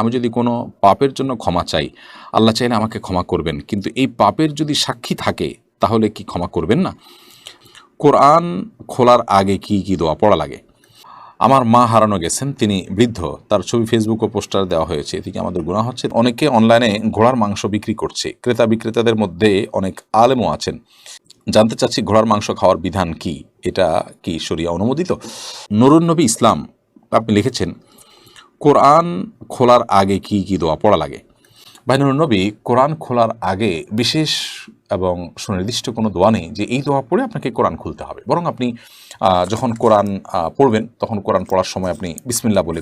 আমি যদি কোনো পাপের জন্য ক্ষমা চাই, আল্লাহ চাইলে আমাকে ক্ষমা করবেন। কিন্তু এই পাপের যদি সাক্ষী থাকে, তাহলে কি ক্ষমা করবেন না? কোরআন খোলার আগে কি কি দোয়া পড়া লাগে? আমার মা হারানো গেছেন, তিনি বৃদ্ধ, তার ছবি ফেসবুক ও পোস্টার দেওয়া হয়েছে এদিকে আমাদের গুণা হচ্ছে? অনেকে অনলাইনে ঘোড়ার মাংস বিক্রি করছে, ক্রেতা বিক্রেতাদের মধ্যে অনেক আলেমও আছেন। জানতে চাচ্ছি ঘোড়ার মাংস খাওয়ার বিধান কি? এটা কি শরিয়া অনুমোদিত? নবী ইসলাম, আপনি লিখেছেন কোরআন খোলার আগে কি কি দোয়া পড়া লাগে? ভাইনুর নবী কোরআন খোলার আগে বিশেষ এবং সুনির্দিষ্ট কোনো দোয়া নেই যে এই দোয়া পড়ে আপনাকে কোরআন খুলতে হবে। বরং আপনি যখন কোরআন পড়বেন, তখন কোরআন পড়ার সময় আপনি বিসমিল্লা বলে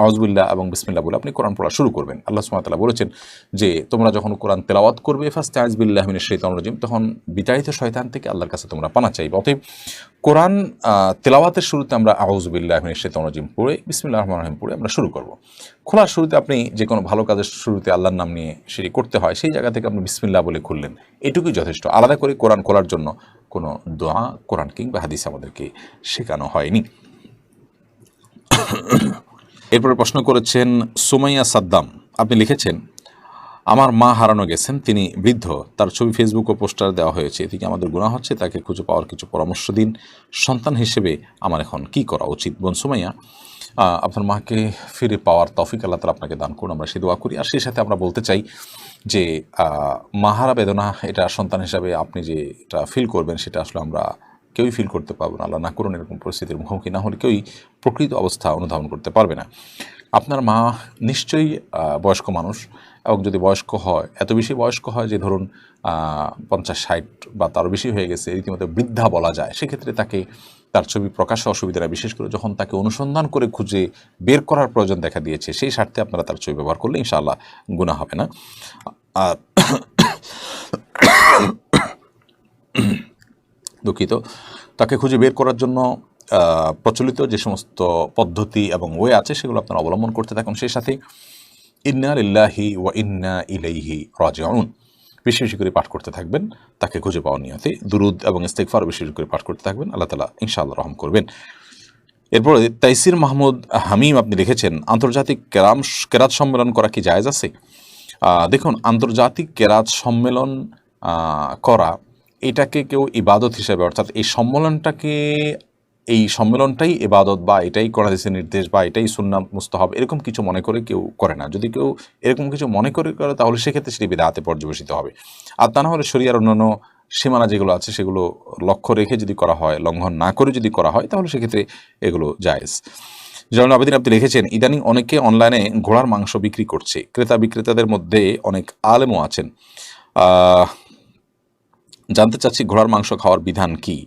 আওয়াজবুল্লাহ এবং বিসমিল্লা বলে আপনি কোরআন পড়া শুরু করবেন। আল্লাহ সুমাতাল্লাহ বলেছেন যে, তোমরা যখন কোরআন তেলাওয়াত করবে ফার্স্ট আজবিল্লাহ মিনের শৈতান রাজিম, তখন বিতাড়িত শয়তান থেকে আল্লাহর কাছে তোমরা পানা চাইবে। অতএব কোরআন তেলাওয়াতের শুরুতে আমরা আউজবিল্লাহ মিনের শৈতান রাজিম পড়ে বিসমিল্লাহ রহমান রহিম পড়ে আমরা শুরু করব। খোলার শুরুতে আপনি যে কোনো ভালো কাজের শুরুতে আল্লাহর নাম নিয়ে সেটি করতে হয়, সেই জায়গা থেকে আপনি বিসমিল্লাহ বলে খুললেন। এটুকুই যথেষ্ট। আলাদা করে কোরআন খোলার জন্য কোনো দোয়া, কোরআন কিংবা হাদিস আমাদেরকে শেখানো হয়নি। এরপরে প্রশ্ন করেছেন, সুমাইয়া সাদ্দাম, আপনি লিখেছেন, আমার মা হারানো গেছেন, তিনি বৃদ্ধ, তার ছবি ফেসবুক ও পোস্টার দেওয়া হয়েছে এদিকে আমাদের গুণা হচ্ছে? তাকে খুঁজে পাওয়ার কিছু পরামর্শ দিন। সন্তান হিসেবে আমার এখন কি করা উচিত? বোন সুমাইয়া আপনার মাকে ফিরে পাওয়ার তফিক আল্লাহ তালা আপনাকে দান করুন। আমরা সে দোয়া করি। আর সেই সাথে আমরা বলতে চাই যে মাহারা বেদনা এটা সন্তান হিসাবে আপনি যে এটা ফিল করবেন সেটা আসলে আমরা কেউই ফিল করতে পারব না। আল্লাহ না করুন এরকম পরিস্থিতির মুখোমুখি। না হলে কেউই প্রকৃত অবস্থা অনুধাবন করতে পারবে না। আপনার মা নিশ্চয়ই বয়স্ক মানুষ এবং যদি বয়স্ক হয়, এত বেশি বয়স্ক হয় যে ধরুন পঞ্চাশ, ষাট বা তারও বেশি হয়ে গেছে, রীতিমতো বৃদ্ধা বলা যায়, সেক্ষেত্রে তাকে তার ছবি প্রকাশে অসুবিধা না বিশেষ করে যখন তাকে অনুসন্ধান করে খুঁজে বের করার প্রয়োজন দেখা দিয়েছে, সেই স্বার্থে আপনারা তার ছবি ব্যবহার করলে ইনশাআল্লাহ গুণা হবে না। আর দুঃখিত, তাকে খুঁজে বের করার জন্য প্রচলিত যে সমস্ত পদ্ধতি এবং ওয়ে আছে, সেগুলো আপনারা অবলম্বন করতে থাকুন। সেই সাথে ইন্না লিল্লাহি ওয়া ইন্না ইলাইহি রাজিউন বেশি বেশি করে পাঠ করতে থাকবেন। তাকে খুঁজে পাওয়ার নিয়তে দুরুদ এবং ইস্তেকফার বেশি বেশি করে পাঠ করতে থাকবেন। আল্লাহ তালা ইনশাআল্লাহ রহম করবেন। এরপরে তাইসির মাহমুদ হামিম আপনি লিখেছেন, আন্তর্জাতিক কেরাম, কেরাত সম্মেলন করা কি জায়জ আছে? দেখুন, আন্তর্জাতিক কেরাত সম্মেলন করা এটাকে কেউ ইবাদত হিসেবে, অর্থাৎ এই সম্মেলনটাকে এই সম্মেলনটাই এবাদত বা এটাই করা দিয়েছে নির্দেশ বা এটাই সুন্না মুস্তাহাব, এরকম কিছু মনে করে কেউ করে না। যদি কেউ এরকম কিছু মনে করে করে, তাহলে সেক্ষেত্রে সেটি বিদাহাতে পর্যবেসিত হবে। আর তা না হলে শরিয়ার অন্যান্য সীমানা যেগুলো আছে, সেগুলো লক্ষ্য রেখে যদি করা হয়, লঙ্ঘন না করে যদি করা হয়, তাহলে সেক্ষেত্রে এগুলো জায়েজ। যেমন আবেদিন আপনি লিখেছেন, ইদানিং অনেকে অনলাইনে ঘোড়ার মাংস বিক্রি করছে। ক্রেতা বিক্রেতাদের মধ্যে অনেক আলেমও আছেন। জানতে চাচ্ছি ঘোড়ার মাংস খাওয়ার বিধান কি?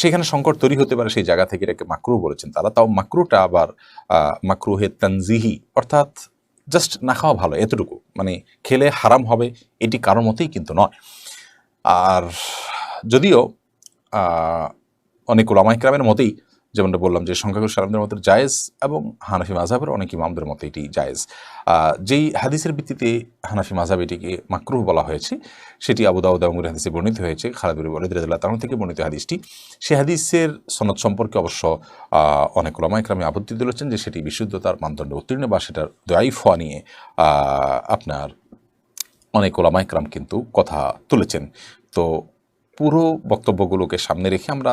সেখানে সংকট তৈরি হতে পারে সেই জায়গা থেকে এটাকে মাকরু বলেছেন তারা। তাও মাকরুটা আবার মাকরু মাকরুহে তানজিহি, অর্থাৎ জাস্ট না খাওয়া ভালো, এতটুকু। মানে খেলে হারাম হবে, এটি কারোর মতেই কিন্তু নয়। আর যদিও অনেক ওলামাইকরামের মতেই যেমনটা বললাম যে সংখ্যাগরিষ্ঠ আলমদের মতো জায়েজ এবং হানাফি মাঝাবের অনেক ইমামদের মতো এটি জায়েজ। যেই হাদিসের ভিত্তিতে হানাফি মাঝাব এটিকে মাকরুহ বলা হয়েছে, সেটি আবু দাউদ এবং হাদিসে বর্ণিত হয়েছে খালাদুর রাদিল্লাহ তাআলা থেকে বর্ণিত হাদিসটি। সে হাদিসের সনদ সম্পর্কে অবশ্য অনেক ওলামাইকরামে আপত্তি তুলেছেন যে সেটি বিশুদ্ধতার মানদণ্ড উত্তীর্ণ বা সেটার দয়াই ফোয়া নিয়ে আপনার অনেক ওলামাইকরাম কিন্তু কথা তুলেছেন। তো পুরো বক্তব্যগুলোকে সামনে রেখে আমরা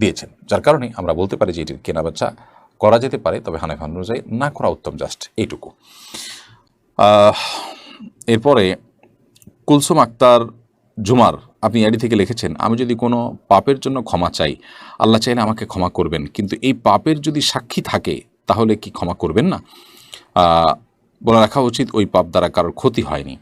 দিয়েছেন, যার কারণে আমরা বলতে পারি যে এটির কেনাবেচা করা যেতে পারে, তবে হানাফি অনুযায়ী না করা উত্তম, জাস্ট এইটুকু। এরপরে কুলসুম আক্তার জুমার, আপনি এডি থেকে লিখেছেন, আমি যদি কোনো পাপের জন্য ক্ষমা চাই, আল্লাহ চাইলে আমাকে ক্ষমা করবেন, কিন্তু এই পাপের যদি সাক্ষী থাকে, তাহলে কি ক্ষমা করবেন না? বলে রাখা উচিত, ওই পাপ দ্বারা কারোর ক্ষতি হয়নি।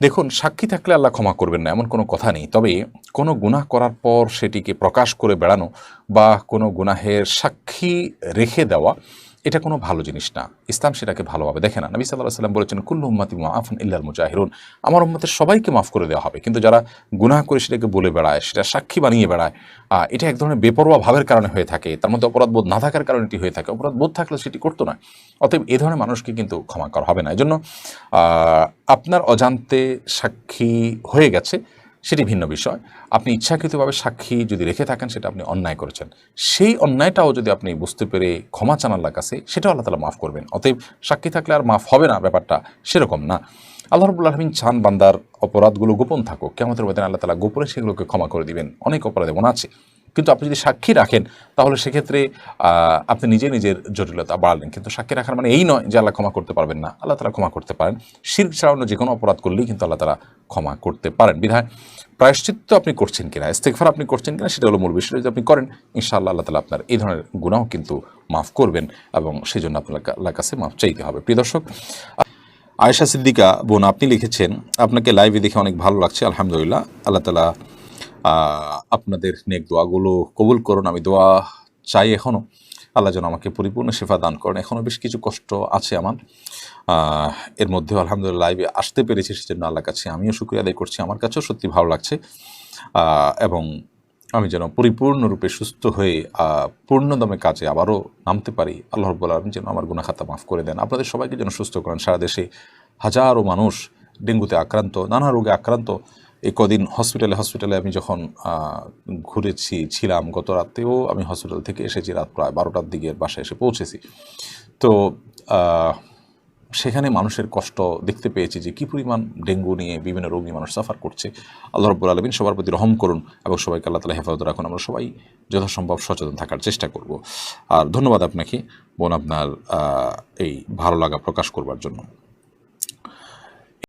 দেখুন, সাক্ষী থাকলে আল্লাহ ক্ষমা করবেন না, এমন কোনো কথা নেই। তবে কোনো গুনাহ করার পর সেটিকে প্রকাশ করে বেড়ানো বা কোনো গুনাহের সাক্ষী রেখে দেওয়া এটা কোনো ভালো জিনিস না। ইসলাম সেটাকে ভালোভাবে দেখে না। নবী সাল্লাহ সাল্লাম বলেছেন, কুল্লু উম্মাতি মাফন ইল্লাল মুজাহিরুন আমার উম্মতের সবাইকে মাফ করে দেওয়া হবে। কিন্তু যারা গুনাহ করে সেটাকে বলে বেড়ায়, সেটা সাক্ষী বানিয়ে বেড়ায় এটা এক ধরনের বেপরোয়া ভাবের কারণে হয়ে থাকে। তার মধ্যে অপরাধ বোধ না থাকার কারণে এটি হয়ে থাকে। অপরাধ বোধ থাকলে সেটি করতো না। অতএব এ ধরনের মানুষকে কিন্তু ক্ষমা করা হবে না। এই জন্য আপনার অজান্তে সাক্ষী হয়ে গেছে। সেটি ভিন্ন বিষয়। আপনি ইচ্ছাকৃতভাবে সাক্ষী যদি রেখে থাকেন, সেটা আপনি অন্যায় করেছেন। সেই অন্যায়টাও যদি আপনি বুঝতে পেরে ক্ষমা চান আল্লাহর কাছে, সেটাও আল্লাহ তালা মাফ করবেন। অতএব সাক্ষী থাকলে আর মাফ হবে না, ব্যাপারটা সেরকম না। আল্লাহ রবুল্লা আলমিন চান বান্দার অপরাধগুলো গোপন থাকুক। কেমন মধ্যে আল্লাহ তালা গোপনে সেগুলোকে ক্ষমা করে দিবেন। অনেক অপরাধ এমন আছে। কিন্তু আপনি যদি সাক্ষী রাখেন, তাহলে সেক্ষেত্রে আপনি নিজে নিজের জটিলতা বাড়ালেন। কিন্তু সাক্ষী রাখার মানে এই নয় যে আল্লাহ ক্ষমা করতে পারবেন না। আল্লাহ তালা ক্ষমা করতে পারেন। শির ছাড়া অন্য যে কোনো অপরাধ করলেই কিন্তু আল্লাহ তালা ক্ষমা করতে পারেন। বিধায় প্রায়শ্চিত্ত আপনি করছেন কিনা ইস্তেকফার আপনি করছেন কিনা, সেটা হলো মূল বিষয়। যদি আপনি করেন, ইনশাআল্লাহ আল্লাহ তালা আপনার এই ধরনের গুণাও কিন্তু মাফ করবেন এবং সেই জন্য আপনার কাছে মাফ চাইতে হবে। প্রিয় দর্শক, আয়েশা সিদ্দিকা বোন, আপনি লিখেছেন, আপনাকে লাইভে দেখে অনেক ভালো লাগছে, আলহামদুলিল্লাহ। আল্লাহ তালা আপনাদের নেক দোয়াগুলো কবুল করুন, আমি দোয়া চাই এখনও আল্লাহ যেন আমাকে পরিপূর্ণ সেবা দান করেন। এখনও বেশ কিছু কষ্ট আছে আমার। এর মধ্যেও আলহামদুলিল্লাহ লাইভে আসতে পেরেছি সেজন্য আল্লাহ কাছে আমিও শুক্রিয়া আদায় করছি। আমার কাছেও সত্যি ভালো লাগছে। এবং আমি যেন পরিপূর্ণরূপে সুস্থ হয়ে পূর্ণদমে কাজে আবারও নামতে পারি। আল্লাহ রব্বুল আলম যেন আমার গুণা খাতা মাফ করে দেন। আপনাদের সবাইকে যেন সুস্থ করেন। সারা দেশে হাজারো মানুষ ডেঙ্গুতে আক্রান্ত, নানা রোগে আক্রান্ত এই কদিন হসপিটালে হসপিটালে আমি যখন ঘুরেছি, ছিলাম গত রাতেও আমি হসপিটাল থেকে এসেছি রাত প্রায় বারোটার দিকে বাসায় এসে পৌঁছেছি। তো সেখানে মানুষের কষ্ট দেখতে পেয়েছি যে কী পরিমাণ ডেঙ্গু নিয়ে বিভিন্ন রোগী মানুষ সাফার করছে। আল্লাহ রব্বুল আলমিন সবার প্রতি রহম করুন এবং সবাইকে আল্লাহ তালা হেফাজত রাখুন। আমরা সবাই যথাসম্ভব সচেতন থাকার চেষ্টা করব। আর ধন্যবাদ আপনাকে, বোন আপনার এই ভালো লাগা প্রকাশ করবার জন্য।